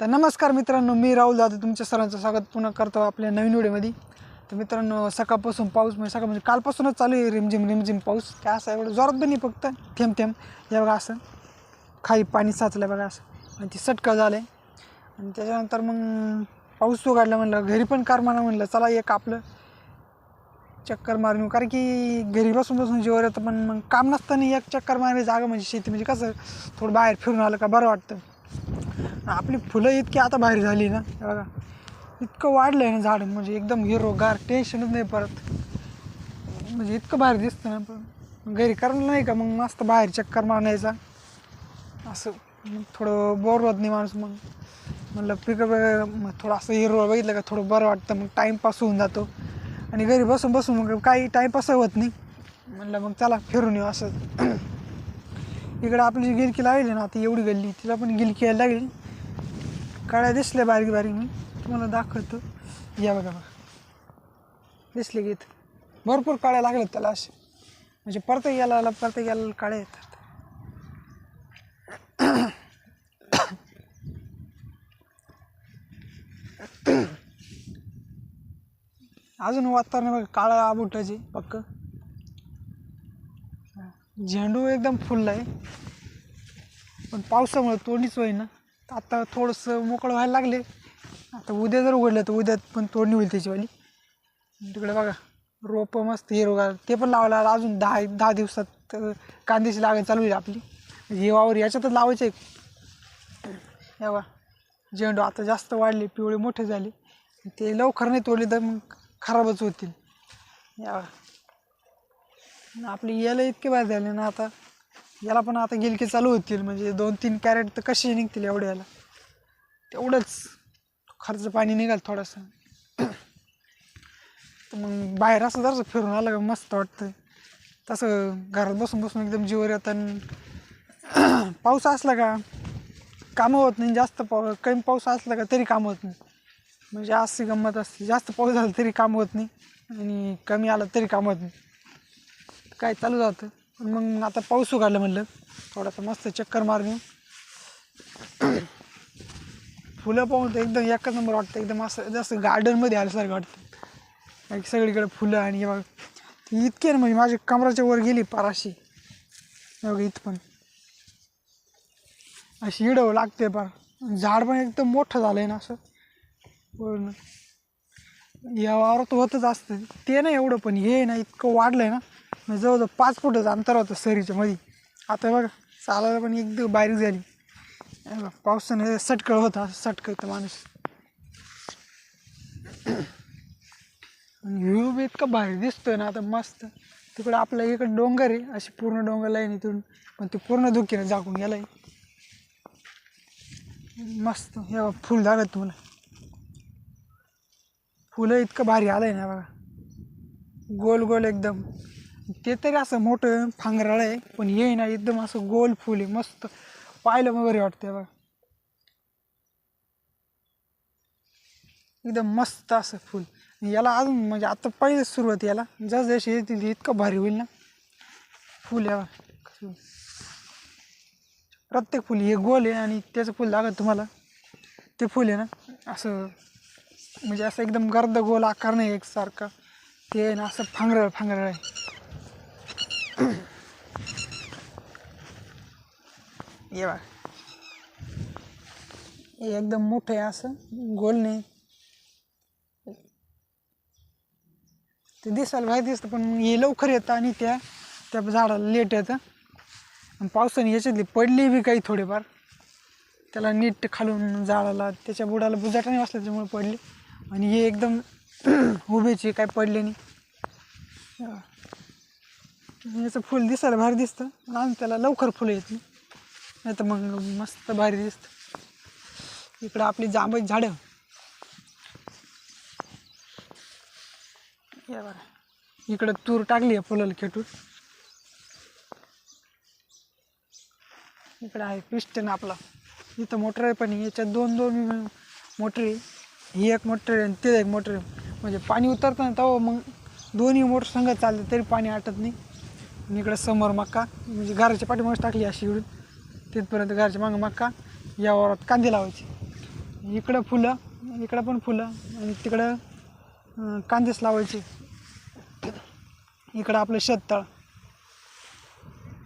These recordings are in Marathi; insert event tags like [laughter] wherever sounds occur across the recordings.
तर नमस्कार मित्रांनो मी राहुल दादा तुमच्या सरांचं स्वागत पुन्हा करतो आपल्या नवीन व्हिडिओमध्ये. तर मित्रांनो सकाळपासून पाऊस म्हणजे सकाळ म्हणजे कालपासूनच चालू आहे रिमझिम रिमझिम पाऊस. काय असं एवढं जोरात पण नाही फक्त थेंब थेंब या बघा असं खाई पाणी साचलं बघा असं. आणि ती सटकं झालं आहे आणि त्याच्यानंतर मग पाऊस उघडला म्हणलं घरी पण कार म्हणा म्हणलं चला एक आपलं चक्कर मारून येऊ. कारण की घरी बसून बसून जीवर येतं पण मग काम नसताना एक चक्कर मारली जागा म्हणजे शेती. म्हणजे कसं थोडं बाहेर फिरून आलं का बरं वाटतं. आपली फुलं इतकी आता बाहेर झाली ना. बघा इतकं वाढलं आहे ना झाड म्हणजे एकदम हिरोगार टेन्शनच नाही परत. म्हणजे इतकं बाहेर दिसतं ना पण घरी करायला नाही का? मग मस्त बाहेर चक्कर मारण्याचा असं थोडं बोर होत नाही माणूस मग. म्हणलं पिकअप थोडं असं हिरो बघितलं का थोडं बरं वाटतं मग टाईमपास होऊन जातो. आणि घरी बसून बसून मग काही टाईमपास होत नाही. म्हणलं मग चला फिरून येऊ असं. इकडं आपली जी गिलकी लागली ना आता एवढी गल्ली तिला पण गिलकी यायला लागली. काळ्या दिसल्या बारीक बारीक मी. तुम्हाला दाखवतो. या बघा बघा. दिसले की इथं. भरपूर काळ्या लागल्यात त्याला असे. म्हणजे परत याला परत याला काळ्या येतात. अजून वातावरण बघा काळं आबुटाचे. झेंडू एकदम फुलला आहे पण पावसामुळे तोडणीच होईल ना आता थोडंसं मोकळं व्हायला लागले. आता उद्या जर उघडलं तर उद्यात पण तोडणी होईल त्याचीवाली. तिकडे बघा रोपं मस्त हिरवगार ते पण लावायला अजून दहा दहा दिवसात कांद्याची लागण चालू होईल आपली. म्हणजे हे वावर याच्यातच लावायचं आहे या बा झेंडू आता जास्त वाढले पिवळे मोठे झाले. ते लवकर नाही तोडले तर मग खराबच होतील. या बा आणि आपली याला इतके बाहेर झाले ना आता. याला पण आता गिलकी चालू होतील म्हणजे दोन तीन कॅरेट तर कसे निघतील एवढ्याला. तेवढंच. खर्च पाणी निघाल थोडंसं. तर मग बाहेर असं जरासं फिरून आलं का मस्त वाटतं तसं घरात बसून बसून एकदम जीवर येतं आणि [clears throat] पाऊस असला का कामं होत नाही जास्त पाऊ कमी पाऊस असला का तरी काम होत नाही. म्हणजे अशी गंमत असते. जास्त पाऊस झाला तरी काम होत नाही आणि कमी आला तरी काम होत नाही. काय चालू जातं पण मग आता पाऊस उघडलं म्हणलं. थोडासा मस्त चक्कर मारणे फुलं पाहून तर एकदम एकच नंबर वाटतं. एकदम असं जास्त गार्डनमध्ये आल्यासारखं वाटतं. सगळीकडे फुलं आणि बघ. इतके ती ना म्हणजे माझ्या कमराच्या वर गेली पाराशी बघ बघा इथं पण. अशी इडव लागते पार. झाड पण एकदम मोठं झालं आहे ना असं. पूर्ण या वावरात होतच असतं. ते नाही एवढं पण. हे ना इतकं वाढलं आहे ना. म्हणजे जवळजवळ पाच फुटाचं अंतर होतं सरीच्या मध्ये आता बघा चालायला पण एकदम बारीक झाली. हे पावसाने सटकळ होता सटकळ तर माणूस. व्ह्यू इतका भारी दिसतोय ना आता मस्त. तिकडं आपल्या इकडं डोंगर आहे अशी पूर्ण डोंगर लाईन इथून पण ते पूर्ण धुकीनं झाकून गेलाय. मस्त हे बाबा फुल झालं तुम्हाला. फुलं इतकं भारी आलंय ना बघा. गोल गोल एकदम. ते तरी असं मोठं फांगराळ आहे पण हे ना एकदम असं गोल फुल आहे मस्त. पाहिलं मग बरे वाटते बघा. एकदम मस्त असं फुल. याला अजून म्हणजे आता पहिलेच सुरुवात याला. जस जशी येतील इतकं भारी होईल ना. फुल या प्रत्येक फुल हे गोल आहे आणि त्याचं फुल लागत तुम्हाला. ते फुल आहे ना असं म्हणजे असं एकदम गर्द गोल आकार नाही एकसारखा. ते आहे ना असं फांगरळ फांगरळ आहे. ये बघा. हे एकदम मोठं आहे असं. गोल नाही. ते दिसायला भारी दिसतं पण हे लवकर येतं आणि त्या त्या झाडाला लेट येतं. आणि पावसाने याच्यातली पडली बी काही थोडेफार. त्याला नीट खालून झाडाला त्याच्या बुडाला बुजाटा नाही बसला त्याच्यामुळे पडली. आणि हे एकदम [clears throat] उभेची काय पडले नाही. याचं फुल दिसायला भारी दिसतं. आम्ही त्याला लवकर फुलं येत नाही. नाही तर मग मस्त भारी दिसतं. इकडं आपली जांभळी झाडं. या बरं. इकडं तूर टाकली आहे फुलाला खेटून. इकडं आहे पिस्टन आपला. इथं मोटर आहे पण याच्यात दोन दोन मोटर आहे. ही एक मोटर आहे आणि ते एक मोटर म्हणजे पाणी उतरतं ना तेव्हा मग दोन्ही मोटर संगत चालते तरी पाणी आटत नाही. आणि इकडं समोर मक्का म्हणजे घराच्या पाठीमागच टाकली अशी इकडून तिथपर्यंत घराच्या मागं मक्का या वावरात कांदे लावायचे. इकडं फुलं इकडं पण फुलं आणि तिकडं कांदेच लावायचे. इकडं आपलं शेततळ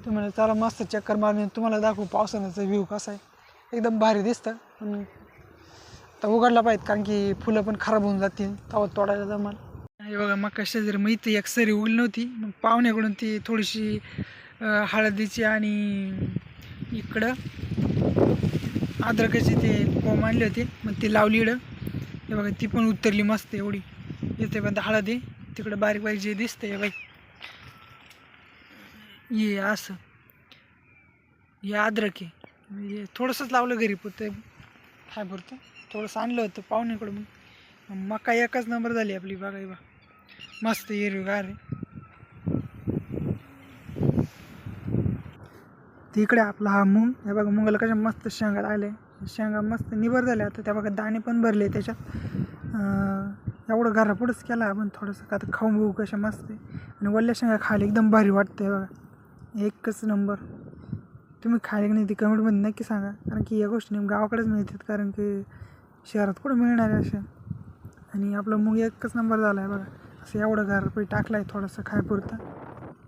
तुम्हाला चला मस्त चक्कर मारून तुम्हाला दाखवू पावसाळ्याचा व्ह्यू कसा आहे. एकदम भारी दिसतं पण आता उघडला पाहिजे कारण की फुलं पण खराब होऊन जातील तवा तोडायला जमाल. हे बघा मग शेजारी मग इथं एक सरी उगली नव्हती मग पाहुण्याकडून ती थोडीशी हळदीची आणि इकडं अद्रकाची ते कोंब आणले होते मग ती लावली इडं हे बघा ती पण उतरली मस्त एवढी. इथे पण हळद आहे तिकडं बारीक बारीक जे दिसतं हे बाई. ये असं. हे अद्रक आहे. थोडंसंच लावलं घरी पुरतं. काय पुरतं. थोडंसं आणलं होतं पाहुण्याकडं मग. मका एकच नंबर झाली आपली बघा बा मस्त हिरवीगार आहे. आपला हा मुंग हे बघा मुगाला कशा मस्त शेंगा आले शेंगा मस्त निबर झाल्या आता. त्या बघा दाणे पण भरले त्याच्यात. एवढं घरापुढंच केला आपण थोडंसं. का आता खाऊन बघू कशा मस्त आहे. आणि वल्ल्या शेंगा खायला एकदम भारी वाटते बघा. एकच नंबर. तुम्ही खायला की नाही ते कमेंटमध्ये नक्की सांगा. कारण की या गोष्टी नेम गावाकडेच मिळतात. कारण की शहरात कुठं मिळणार आहे अशा आणि आपलं मूग एकच नंबर झाला आहे बघा. असं एवढं घरपै टाकला आहे थोडंसं खायपुरतं.